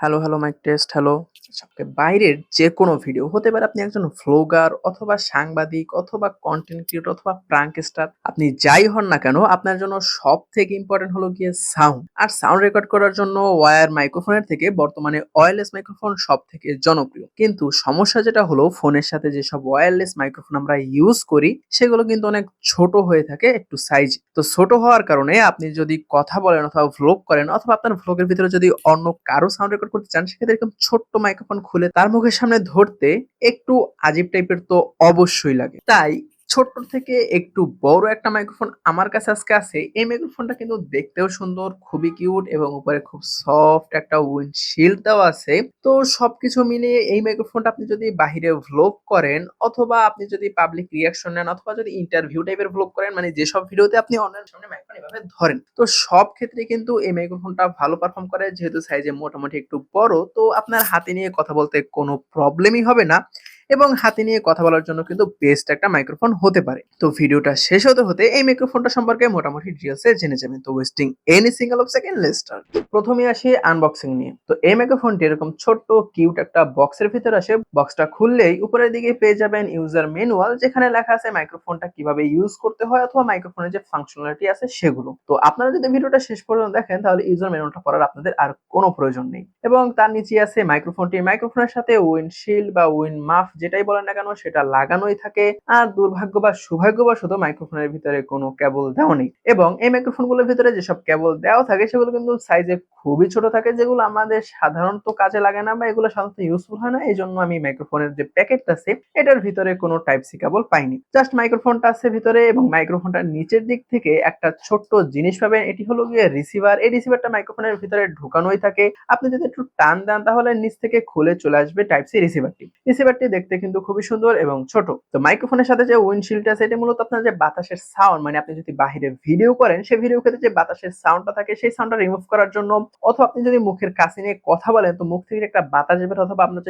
Hello, hello mike test, hello. আপনাকে বাইরের যেকোনো ভিডিও হতে পারে আপনি একজন ভ্লগার অথবা সাংবাদিক অথবা কনটেন্ট ক্রিয়েটর অথবা প্রাঙ্ক স্টার। আপনি যাই হন না কেন আপনার জন্য সবথেকে ইম্পোর্টেন্ট হলো গিয়ে সাউন্ড। আর সাউন্ড রেকর্ড করার জন্য ওয়্যার মাইক্রোফোনের থেকে বর্তমানে ওয়ারলেস মাইক্রোফোন সব থেকে জনপ্রিয়। কিন্তু সমস্যা যেটা হলো ফোনের সাথে যেসব ওয়ারলেস মাইক্রোফোন আমরা ইউজ করি সেগুলো কিন্তু অনেক ছোট হয়ে থাকে একটু সাইজ। তো ছোট হওয়ার কারণে আপনি যদি কথা বলেন অথবা ভ্লগ করেন অথবা আপনার ভ্লগের ভিতরে যদি অন্য কারও সাউন্ড রেকর্ড করতে চান, সেক্ষেত্রে এরকম ছোট্ট মাইক্রোফোন খুলে তার মুখের সামনে ধরতে একটু আজীব টাইপের তো অবশ্যই লাগে। তাই ছোট্ট থেকে একটু বড় একটা মাইক্রোফোন আমার কাছে আজকে আছে। এই মাইক্রোফোনটা কিন্তু দেখতেও সুন্দর, খুবই কিউট এবং উপরে খুব সফট একটা উইন্ডশিল্ড দেওয়া আছে। তো সবকিছু মিলিয়ে এই মাইক্রোফোনটা আপনি যদি বাহিরে ভ্লগ করেন অথবা আপনি যদি পাবলিক রিঅ্যাকশন নেন অথবা যদি ইন্টারভিউ টাইপের ভ্লগ করেন মানে যেসব ভিডিওতে আপনি অন্যের সামনে মাইক্রোফোন এভাবে ধরেন। তো সব ক্ষেত্রে কিন্তু এই মাইক্রোফোনটা ভালো পারফর্ম করে যেহেতু সাইজে মোটামুটি একটু বড় তো আপনার হাতে নিয়ে কথা বলতে কোনো প্রবলেমই হবে না। এবং হাতে নিয়ে কথা বলার জন্য কিন্তু বেস্ট একটা মাইক্রোফোন হতে পারে। তো ভিডিওটা শেষ হতে হতে এই মাইক্রোফোনটা সম্পর্কে মোটামুটি ডিটেলসে জেনে যাবেন। তো wasting any single of second let's start প্রথমে আসি আনবক্সিং নিয়ে। তো এই মাইক্রোফোনটি এরকম ছোট্ট কিউট একটা বক্সের ভিতরে আসে। বক্সটা খুললেই উপরের দিকে পেয়ে যাবেন ইউজার ম্যানুয়াল যেখানে লেখা আছে মাইক্রোফোনটা কীভাবে ইউজ করতে হয় অথবা মাইক্রোফোনের যে ফাংশনালিটি আছে সেগুলো। তো আপনারা যদি ভিডিওটা শেষ পর্যন্ত দেখেন, তাহলে ইউজার ম্যানুয়ালটা পড়ার আপনাদের আর কোনো প্রয়োজন নেই। এবং তার নিচে আছে মাইক্রোফোনটি মাইক্রোফোনের সাথে উইন্ডশিল্ড বা উইন্ড মাফ যেটাই বলেন না কেন, সেটা লাগানোই থাকে। আর দুর্ভাগ্য বা সৌভাগ্যবশত মাইক্রোফোনের ভিতরে কোনো কেবল দেওয়া নেই। এবং এই মাইক্রোফোনগুলোর ভিতরে যেসব কেবল দেওয়া থাকে, সেগুলো কিন্তু সাইজে খুবই ছোট থাকে, যেগুলো আমাদের সাধারণত কাজে লাগে না বা এগুলো সাধারণত ইউজফুল হয় না। এই জন্য আমি মাইক্রোফোনের যে প্যাকেটটা আছে, এটার ভিতরে কোনো টাইপ সি কেবল পাইনি। জাস্ট মাইক্রোফোনটা আছে ভিতরে এবং মাইক্রোফোনটার নিচের দিক থেকে একটা ছোট্ট জিনিস পাবেন, এটি হলো গিয়ে রিসিভার এই রিসিভারটা মাইক্রোফোনের ভিতরে ঢুকানোই থাকে। আপনি যদি একটু টান দেন, তাহলে নিচ থেকে খুলে চলে আসবে টাইপ সি রিসিভারটি রিসিভারটি দেখতে কিন্তু খুবই সুন্দর এবং ছোট। তো মাইক্রোফোনের সাথে যে উইন্ডশিল্ড আছে, এটা মূলত আপনার যে বাতাসের সাউন্ড মানে আপনি যদি বাহিরে ভিডিও করেন সেই ভিডিও ক্ষেত্রে যে বাতাসের সাউন্ডটা থাকে, সেই সাউন্ডটা রিমুভ করার জন্য অথবা আপনি যদি মুখের কাছে নিয়ে কথা বলেন, তো মুখ থেকে একটা বাতাস যাবে অথবা আপনার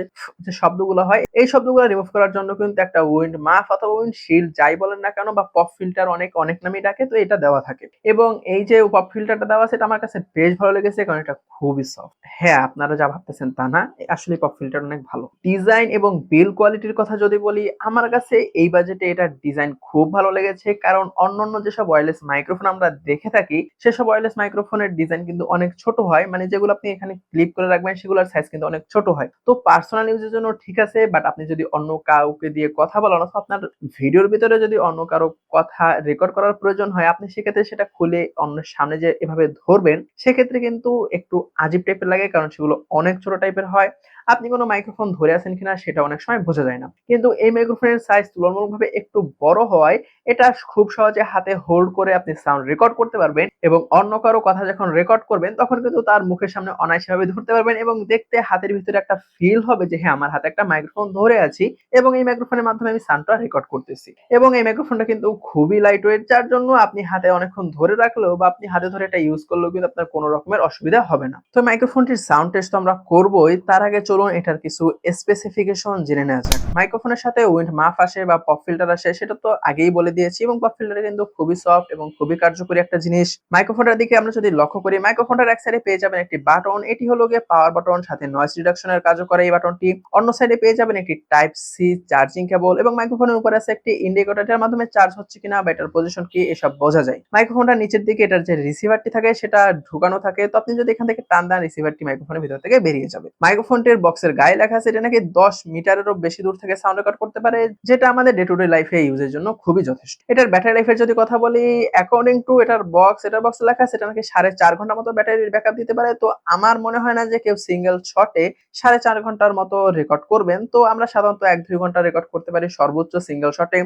যে শব্দগুলো হয়, এই শব্দগুলো রিমুভ করার জন্য কিন্তু একটা উইন্ড মাফ অথবা উইন্ড শিল্ড যাই বলেন না কেন, বা পপ ফিল্টার অনেক অনেক নামই ডাকে, তো এটা দেওয়া থাকে। এবং এই যে পপ ফিল্টারটা দেওয়া সেটা আমার কাছে বেশ ভালো লেগেছে, কারণ এটা খুবই সফট হ্যাঁ আপনারা যা ভাবতেছেন তা না, আসলে পপ ফিল্টার অনেক ভালো। ডিজাইন এবং বিল কোয়ালিটির কথা যদি বলি, আমার কাছে এই বাজেটে এটার ডিজাইন খুব ভালো লেগেছে। কারণ অন্যান্য যেসব ওয়্যারলেস মাইক্রোফোন আমরা দেখে থাকি, সেসব ওয়্যারলেস মাইক্রোফোনের ডিজাইন কিন্তু অনেক ছোট হয়। মানে যেগুলো আপনি এখানে ক্লিপ করে রাখবেন, সেগুলোর সাইজ কিন্তু অনেক ছোট হয়। তো পার্সোনাল ইউজের জন্য ঠিক আছে বাট আপনি যদি অন্য কাউকে দিয়ে কথা বলান আপনার ভিডিওর ভিতরে যদি অন্য কারও কথা রেকর্ড করার প্রয়োজন হয়, আপনি সেক্ষেত্রে সেটা খুলে অন্যের সামনে যে এভাবে ধরবেন, সেক্ষেত্রে কিন্তু একটু আজীব টাইপের লাগে, কারণ সেগুলো অনেক ছোট টাইপের হয়। আপনি কোনো মাইক্রোফোন ধরে আছেন কিনা সেটা অনেক সময় বোঝা যায় না। কিন্তু এই মাইক্রোফোনের সাইজ তুলনামূলকভাবে একটু বড় হওয়ায় এটা খুব সহজে হাতে হোল্ড করে আপনি সাউন্ড রেকর্ড করতে পারবেন এবং অন্য কারও কথা যখন রেকর্ড করবেন, তখন কিন্তু তার মুখের সামনে অনায়াসভাবে ধরতে পারবেন এবং দেখতে হাতের ভিতরে একটা ফিল হবে যে হ্যাঁ আমার হাতে একটা মাইক্রোফোন ধরে আছি এবং এই মাইক্রোফোনের মাধ্যমে আমি সাউন্ডটা রেকর্ড করতেছি। এবং এই মাইক্রোফোনটা কিন্তু খুবই লাইট ওয়েট যার জন্য আপনি হাতে অনেকক্ষণ ধরে রাখলেও বা আপনি হাতে ধরে এটা ইউজ করলেও কিন্তু আপনার কোনো রকমের অসুবিধা হবে না। তো মাইক্রোফোনটির সাউন্ড টেস্ট তো আমরা করবোই, তার আগে চলুন এটার কিছু স্পেসিফিকেশন জেনে নেওয়া যাক। মাইক্রোফোনের সাথে উইন্ড মাফ আসে বা পপ ফিল্টার আসে, সেটা তো আগেই বলে দিয়েছি এবং পপ ফিল্টার কিন্তু খুবই সফট এবং খুবই কার্যকরী একটা জিনিস। মাইক্রোফোনটার দিকে আমরা যদি লক্ষ্য করি মাইক্রোফোনটার এক সাইডে পেয়ে যাবেন একটি বাটন এটি হলো গিয়ে পাওয়ার বাটন সাথে নয়েজ রিডাকশনের কাজও করে এই বাটনটি অন্য সাইডে পেয়ে যাবেন একটি টাইপ সি চার্জিং কেবল এবং মাইক্রোফোনের উপরে আছে একটি ইন্ডিকেটর এটার মাধ্যমে চার্জ হচ্ছে কিনা বা এটার পজিশন কি, এসব বোঝা যায়। মাইক্রোফোনটার নিচের দিকে, এটার যে রিসিভারটি থাকে, সেটা ঢুকানো থাকে। তো আপনি যদি এখান থেকে টান দেন রিসিভারটি মাইক্রোফোনের ভিতর থেকে বেরিয়ে যাবে। মাইক্রোফোনটির বক্সের গায়ে লেখা আছে, এটা নাকি দশ মিটারেরও বেশি দূর থেকে সাউন্ড রেকর্ড করতে পারে, যেটা আমাদের ডে টু ডে লাইফে ইউজের জন্য খুবই যথেষ্ট। এটার ব্যাটারি লাইফের যদি কথা বলি অ্যাকর্ডিং টু এটার বক্স এটার বক্সে লেখা আছে, এটা নাকি সাড়ে চার ঘণ্টার মতো ব্যাটারির ব্যাকআপ দিতে পারে। তো আমার মনে হয় না যে কেউ সিঙ্গেল শটে সাড়ে চার ঘণ্টার মতো রেকর্ড করবেন। তো আমরা সাধারণত এক দুই ঘণ্টা রেকর্ড করতে পারি সর্বোচ্চ সিঙ্গেল শটে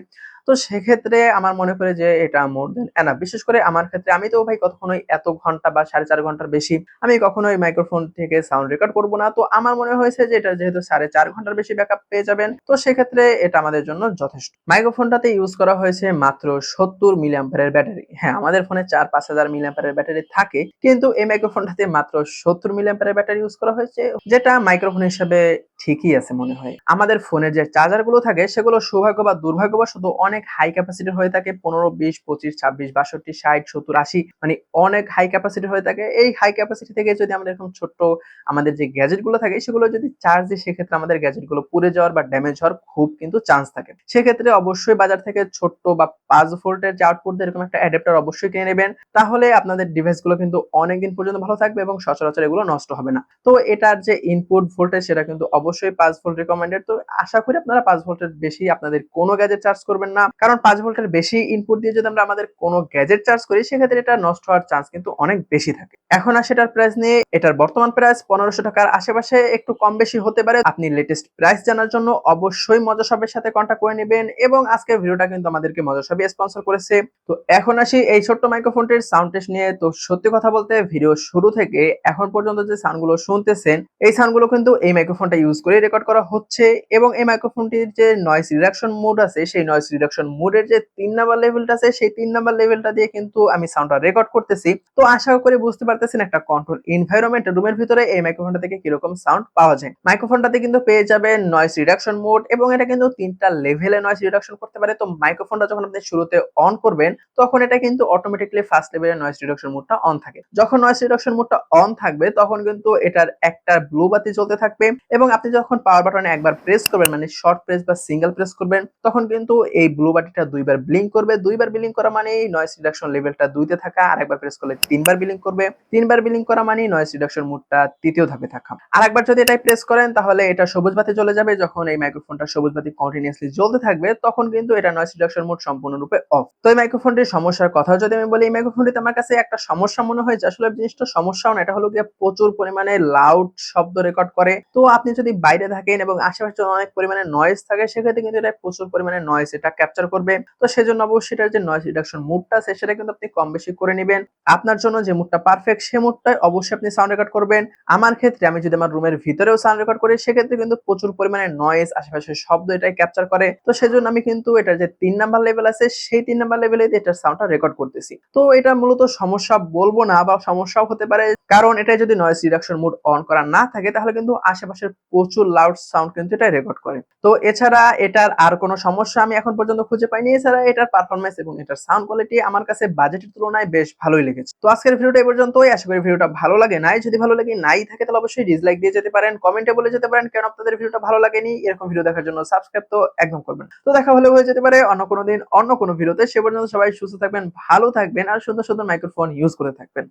তো সেক্ষেত্রে আমার মনে করে যে এটা মোর দেন এনাফ বিশেষ করে আমার ক্ষেত্রে আমি তো ভাই কখনোই এত ঘণ্টা বা সাড়ে চার ঘণ্টার বেশি আমি কখনোই মাইক্রোফোন থেকে সাউন্ড রেকর্ড করব না। তো আমার মনে হয়েছে যে এটা যেহেতু সাড়ে চার ঘণ্টার বেশি ব্যাকআপ পেয়ে যাবেন, তো সেক্ষেত্রে এটা আমাদের জন্য যথেষ্ট। মাইক্রোফোনটাতে ইউজ করা হয়েছে মাত্র সত্তর মিলিয়াম্পারের ব্যাটারি হ্যাঁ আমাদের ফোনে চার পাঁচ হাজার মিলিয়াম্পারের ব্যাটারি থাকে, কিন্তু এই মাইক্রোফোনটাতে মাত্র সত্তর মিলিয়াম্পারের ব্যাটারি ইউজ করা হয়েছে, যেটা মাইক্রোফোন হিসেবে ঠিকই আছে মনে হয়। আমাদের ফোনের যে চার্জারগুলো থাকে, সেগুলো সৌভাগ্য বা দুর্ভাগ্যবশত অনেক হাই ক্যাপাসিটির হয়ে থাকে, পনেরো, বিশ, পঁচিশ, ছাব্বিশ, বাষট্টি, ষাট, সত্তর, আশি মানে অনেক হাই ক্যাপাসিটি হয়ে থাকে। এই হাই ক্যাপাসিটি থেকে যদি আমরা এরকম ছোট্ট আমাদের যে গ্যাজেটগুলো থাকে, সেগুলো যদি চার্জ দিই সেক্ষেত্রে আমাদের গ্যাজেটগুলো পুড়ে যাওয়ার বা ড্যামেজ হওয়ার খুব কিন্তু চান্স থাকে। সেক্ষেত্রে অবশ্যই বাজার থেকে ছোট্ট বা পাঁচ ভোল্টের যে আউটপুট এরকম একটা অ্যাডাপ্টার অবশ্যই কিনে নেবেন। তাহলে আপনাদের ডিভাইসগুলো কিন্তু অনেকদিন পর্যন্ত ভালো থাকবে এবং সচরাচর এগুলো নষ্ট হবে না। তো এটার যে ইনপুট ভোল্টেজ সেটা কিন্তু অবশ্যই পাঁচ ভোল্ট রিকমেন্ডেড তো আশা করি আপনারা পাঁচ ভোল্টের বেশি আপনাদের কোনো গ্যাজেট চার্জ করবেন না। কারণ পাঁচ ভোল্টের বেশি ইনপুট দিয়ে যদি আমরা আমাদের কোনো গ্যাজেট চার্জ করি, সেক্ষেত্রে এটা নষ্ট হওয়ার চান্স কিন্তু অনেক বেশি থাকে। এখন আর সেটার প্রাইস নিয়ে। এটার বর্তমান প্রাইস পনেরোশো টাকার আশেপাশে একটু কম বেশি হতে পারে। আপনি লেটেস্ট প্রাইস জানার জন্য অবশ্যই মজা শপের সাথে কন্ট্যাক্ট করে নেবেন এবং আজকের ভিডিওটা কিন্তু আমাদেরকে মজা শপে স্পন্সর করেছে। তো এখন আসি এই ছোট্ট মাইক্রোফোনটির সাউন্ড টেস্ট নিয়ে। তো সত্যি কথা বলতে ভিডিও শুরু থেকে এখন পর্যন্ত যে সাউন্ডগুলো শুনতেছেন, এই সাউন্ডগুলো কিন্তু এই মাইক্রোফোনটা ইউজ করে রেকর্ড করা হচ্ছে এবং এই মাইক্রোফোনটির যে নয়েস রিডাকশন মোড আছে, সেই নয়েস রিডাকশন মোডের যে তিন নাম্বার লেভেলটা আছে, সেই তিন নাম্বার লেভেলটা দিয়ে কিন্তু আমি সাউন্ডটা রেকর্ড করতেছি। তো আশা করি বুঝতে পারতেছেন একটা কন্ট্রোল এনভায়রনমেন্ট রুমের ভিতরে এই মাইক্রোফোনটা থেকে কীরকম সাউন্ড পাওয়া যায়। মাইক্রোফোনটাতে কিন্তু পেয়ে যাবেন নয়েস রিডাকশন মোড এবং এটা কিন্তু তিনটা লেভেলে নয়েস রিডাকশন করতে পারে। তো মাইক্রোফোনটা যখন আপনি শুরুতে অন করবেন, তখন এটা কিন্তু অটোমেটিকলি ফার্স্ট লেভেলের নয়েস রিডাকশন মোডটা অন থাকে। যখন নয়েস রিডাকশন মোডটা অন থাকবে, তখন কিন্তু এটার একটা ব্লু বাতি জ্বলতে থাকবে এবং আপনি যখন পাওয়ার বাটনে একবার প্রেস করবেন মানে শর্ট প্রেস বা সিঙ্গেল প্রেস করবেন, তখন কিন্তু এই ব্লু বাতিটা দুইবার ব্লিঙ্ক করবে। দুইবার ব্লিঙ্ক করা মানে নয়েস রিডাকশন লেভেলটা দুইতে থাকা আর একবার প্রেস করলে তিনবার ব্লিঙ্ক করবে। তিনবার ব্লিঙ্ক করা মানে নয়েস রিডাকশন মোডটা তৃতীয় ধাপে থাকা। আর একবার যদি এটাই প্রেস করেন, তাহলে এটা সবুজ বাতি চলে যাবে। যখন এই মাইক্রোফোনটা সবুজ বাতি কন্টিনিউসলি জ্বলতে থাকবে, তখন কিন্তু এটা নয়েস রিডাকশন মোড সম্পূর্ণরূপে অফ তো এই মাইক্রোফোনটির সমস্যার কথা যদি আমি বলি, এই মাইক্রোফোনটিতে আমার কাছে একটা সমস্যা মনে হয় যে, আসলে জিনিসটা সমস্যাও না, এটা হলো গিয়ে প্রচুর পরিমাণে লাউড শব্দ রেকর্ড করে। তো আপনি যদি বাইরে থাকেন এবং আশেপাশে অনেক পরিমাণে নয়েজ থাকে, সেক্ষেত্রে কিন্তু এটা প্রচুর পরিমাণে নয়েজ এটা ক্যাপচার করবে। তো সেজন্য অবশ্যই এটার যে নয়েজ রিডাকশন মুডটা আছে, সেটা কিন্তু আপনি কম বেশি করে নেবেন। আপনার জন্য যে মুডটা পারফেক্ট সে মুডটাই অবশ্যই আপনি সাউন্ড রেকর্ড করবেন। আমার ক্ষেত্রে আমি যদি আমার রুমের ভিতরেও সাউন্ড রেকর্ড করি, সেক্ষেত্রে কিন্তু প্রচুর পরিমাণে নয়েজ আশেপাশের শব্দ এটাই ক্যাপচার করে। তো সেজন্য আমি কিন্তু এটার যে তিন নাম্বার লেভেল আছে, সেই তিন নাম্বার লেভেলে এটার সাউন্ডটা রেকর্ড করতেছি। তো এটা মূলত সমস্যা বলব না, বা সমস্যাও হতে পারে। কারণ এটা যদি নয়েজ রিডাকশন মুড অন করা না থাকে, তাহলে কিন্তু আশেপাশের প্রচুর লাউড সাউন্ড কিন্তু এটা রেকর্ড করে। তো এছাড়া এটার আর কোনো সমস্যা আমি এখন পর্যন্ত খুঁজে পাইনি। এছাড়া এটার পারফরমেন্স এবং এটার সাউন্ড কোয়ালিটি আমার কাছে বাজেটের তুলনায় বেশ ভালোই লেগেছে। তো আজকের ভিডিওটা এই পর্যন্তই। আশা করি ভিডিওটা ভালো লাগে। নাই যদি ভালো লাগে, নাই থাকে তাহলে অবশ্যই ডিসলাইক দিয়ে যেতে পারেন কমেন্টে বলে যেতে পারেন কেন আপনাদের ভিডিওটা ভালো লাগেনি। এরকম ভিডিও দেখার জন্য সাবস্ক্রাইব তো একদম করবেন তো দেখা হলে হয়ে যেতে পারে অন্য কোনো দিন, অন্য কোনো ভিডিওতে সে পর্যন্ত সবাই সুস্থ থাকবেন, ভালো থাকবেন, আর সুন্দর সুন্দর মাইক্রোফোন ইউজ করে থাকবেন।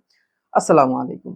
আসসালামু আলাইকুম।